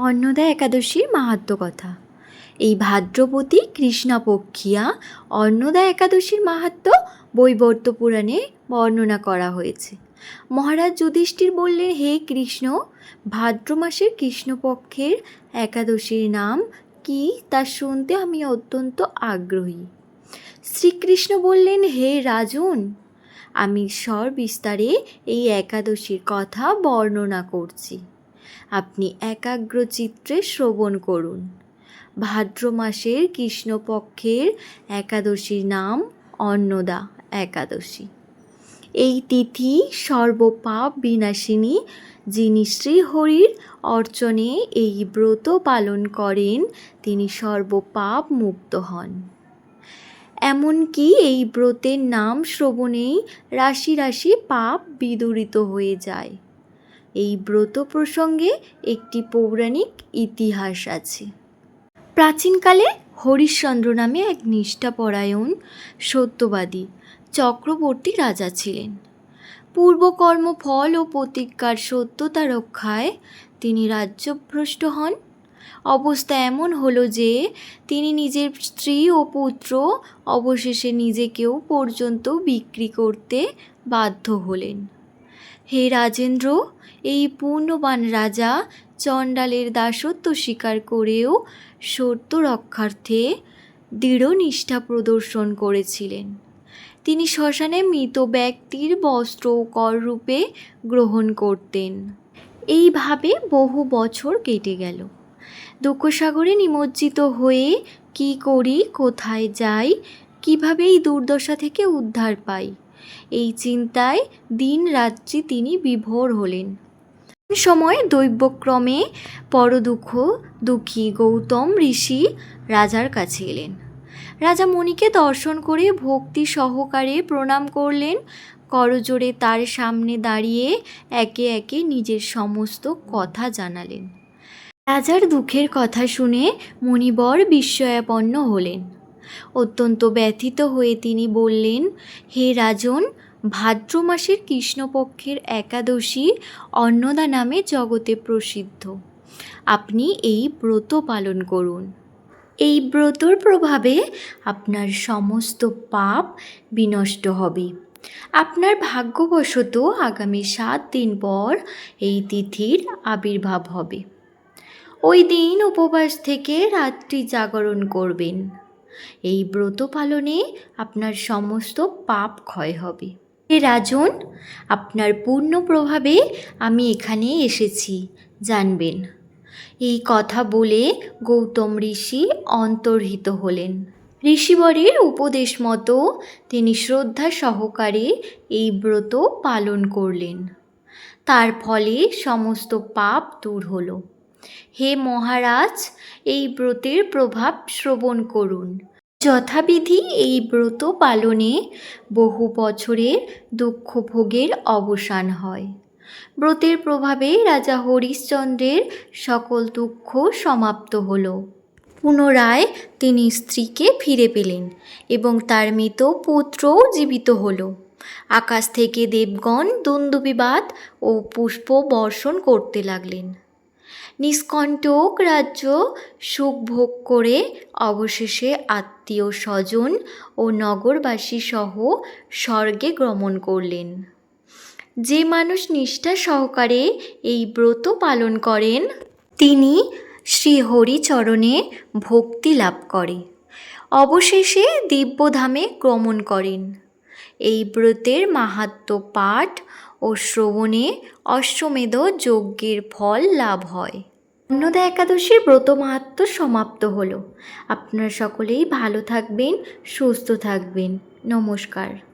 অন্নদা একাদশীর মাহাত্ম্য কথা। এই ভাদ্রবতী কৃষ্ণপক্ষিয়া অন্নদা একাদশীর মাহাত্ম্য বৈবর্ত পুরাণে বর্ণনা করা হয়েছে। মহারাজ যুধিষ্ঠির বললেন, হে কৃষ্ণ, ভাদ্র মাসের কৃষ্ণপক্ষের একাদশীর নাম কি তা শুনতে আমি অত্যন্ত আগ্রহী। শ্রীকৃষ্ণ বললেন, হে রাজন, আমি স্বর বিস্তারে এই একাদশীর কথা বর্ণনা করছি। আপনি একাগ্র চিত্রে শ্রবণ করুন। ভাদ্র মাসের কৃষ্ণপক্ষের একাদশীর নাম অন্নদা একাদশী। এই তিথি সর্বপাপ বিনাশিনী যিনি শ্রীহরির অর্চনে এই ব্রত পালন করেন, তিনি সর্বপাপ মুক্ত হন। এমনকি এই ব্রতের নাম শ্রবণেই রাশি রাশি পাপ বিদূরিত হয়ে যায়। এই ব্রত প্রসঙ্গে একটি পৌরাণিক ইতিহাস আছে। প্রাচীনকালে হরিশ্চন্দ্র নামে এক নিষ্ঠাপরায়ণ, সত্যবাদী, চক্রবর্তী রাজা ছিলেন। পূর্বকর্ম ফল ও প্রতিজ্ঞার সত্যতা রক্ষায় তিনি রাজ্যভ্রষ্ট হন। অবস্থা এমন হলো যে, তিনি নিজের স্ত্রী ও পুত্র অবশেষে নিজেকেও পর্যন্ত বিক্রি করতে বাধ্য হলেন। হে রাজেন্দ্র, এই পূর্ণবান রাজা চণ্ডালের দাসত্ব স্বীকার করেও সত্য রক্ষার্থে দৃঢ় নিষ্ঠা প্রদর্শন করেছিলেন। তিনি শ্মশানে মৃত ব্যক্তির বস্ত্র কর রূপে গ্রহণ করতেন। এইভাবে বহু বছর কেটে গেল। দুঃখসাগরে নিমজ্জিত হয়ে কি করি, কোথায় যাই, কীভাবে এই দুর্দশা থেকে উদ্ধার পাই? এই চিন্তায় দিন রাত্রি তিনি বিভোর হলেন। সময় দৈবক্রমে পরদুঃখ, দুঃখী গৌতম ঋষি রাজার কাছে এলেন। রাজা মণিকে দর্শন করে ভক্তি সহকারে প্রণাম করলেন। করজোড়ে তার সামনে দাঁড়িয়ে একে একে নিজের সমস্ত কথা জানালেন। রাজার দুঃখের কথা শুনে মণিবর বিস্ময়াপন্ন হলেন। অত্যন্ত ব্যথিত হয়ে তিনি বললেন, হে রাজন, ভাদ্র মাসের কৃষ্ণপক্ষের একাদশী অন্নদা নামে জগতে প্রসিদ্ধ। আপনি এই ব্রত পালন করুন। এই ব্রতর প্রভাবে আপনার সমস্ত পাপ বিনষ্ট হবে। আপনার ভাগ্যবশত আগামী সাত দিন পর এই তিথির আবির্ভাব হবে। ওই দিন উপবাস থেকে রাত্রি জাগরণ করবেন। এই ব্রত পালনে আপনার সমস্ত পাপ ক্ষয় হবে। রাজন, আপনার পূর্ণ প্রভাবে আমি এখানে এসেছি, জানবেন। এই কথা বলে গৌতম ঋষি অন্তর্হিত হলেন। ঋষিবরের উপদেশ মতো তিনি শ্রদ্ধা সহকারে এই ব্রত পালন করলেন। তার ফলে সমস্ত পাপ দূর হলো। হে মহারাজ, এই ব্রতের প্রভাব শ্রবণ করুন। যথাবিধি এই ব্রত পালনে বহু বছরের দুঃখ ভোগের অবসান হয়। ব্রতের প্রভাবে রাজা হরিশ্চন্দ্রের সকল দুঃখ সমাপ্ত হলো। পুনরায় তিনি স্ত্রীকে ফিরে পেলেন এবং তার মৃত পুত্রও জীবিত হল। আকাশ থেকে দেবগণ দ্বন্দ্ববিবাদ ও পুষ্প বর্ষণ করতে লাগলেন। নিষ্কণ্টক রাজ্য সুখ ভোগ করে অবশেষে আত্মীয় স্বজন ও নগরবাসী সহ স্বর্গে গমন করলেন। যে মানুষ নিষ্ঠা সহকারে এই ব্রত পালন করেন, তিনি শ্রীহরিচরণে ভক্তি লাভ করে। অবশেষে দিব্যধামে গমন করেন। এই ব্রতের মাহাত্ম্য পাঠ ও শ্রবণে অশ্বমেধ যজ্ঞের ফল লাভ হয়। অন্নদা একাদশীর ব্রত মাহাত্ম সমাপ্ত হলো। আপনারা সকলেই ভালো থাকবেন, সুস্থ থাকবেন। নমস্কার।